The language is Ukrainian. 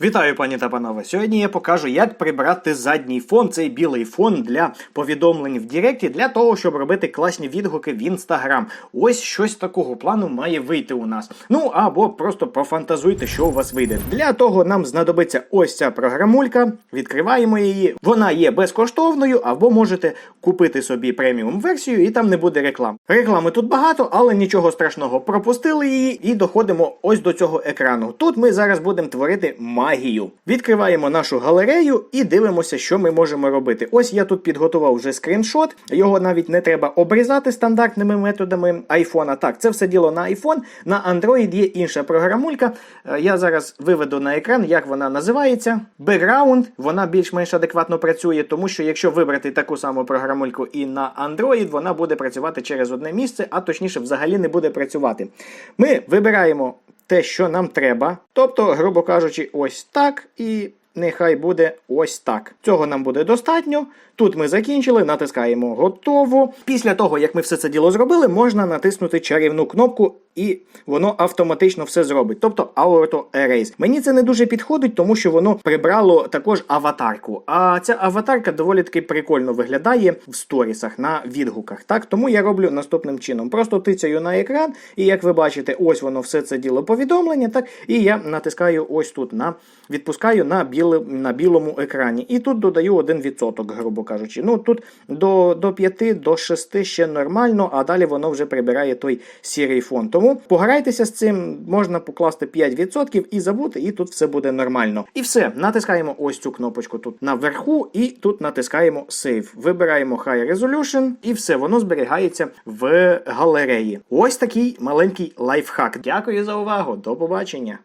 Вітаю, пані та панове. Сьогодні я покажу, як прибрати задній фон, цей білий фон для повідомлень в Діректі, для того, щоб робити класні відгуки в інстаграм. Ось щось такого плану має вийти у нас. Ну або просто пофантазуйте, що у вас вийде. Для того нам знадобиться ось ця програмулька. Відкриваємо її. Вона є безкоштовною, або можете купити собі преміум версію, і там не буде реклам. Реклами тут багато, але нічого страшного. Пропустили її і доходимо ось до цього екрану. Тут ми зараз будемо творити магію. Відкриваємо нашу галерею і дивимося, що ми можемо робити. Ось я тут підготував вже скріншот. Його навіть не треба обрізати стандартними методами айфона. Так, це все діло на iPhone. На Android є інша програмулька. Е, Я зараз виведу на екран, як вона називається. Background, вона більш-менш адекватно працює, тому що якщо вибрати таку саму програмульку і на Android, вона буде працювати через одне місце, а точніше, взагалі не буде працювати. Ми вибираємо те, що нам треба. Тобто, грубо кажучи, ось так і. Нехай буде ось так. Цього нам буде достатньо. Тут ми закінчили, натискаємо готово. Після того, як ми все це діло зробили, можна натиснути чарівну кнопку, і воно автоматично все зробить. Тобто Auto Erase. Мені це не дуже підходить, тому що воно прибрало також аватарку. А ця аватарка доволі таки прикольно виглядає в сторісах на відгуках. Так, тому я роблю наступним чином: просто тицяю на екран, і як ви бачите, ось воно все це діло повідомлення. Так, і я натискаю ось тут на відпускаю на біле, на білому екрані. І тут додаю 1%, грубо кажучи. Ну тут до, до 5, до 6 ще нормально, а далі воно вже прибирає той сірий фон. Тому пограйтеся з цим, можна покласти 5% і забути, і тут все буде нормально. І все, натискаємо ось цю кнопочку тут наверху, і тут натискаємо Save. Вибираємо High Resolution, і все, воно зберігається в галереї. Ось такий маленький лайфхак. Дякую за увагу, до побачення.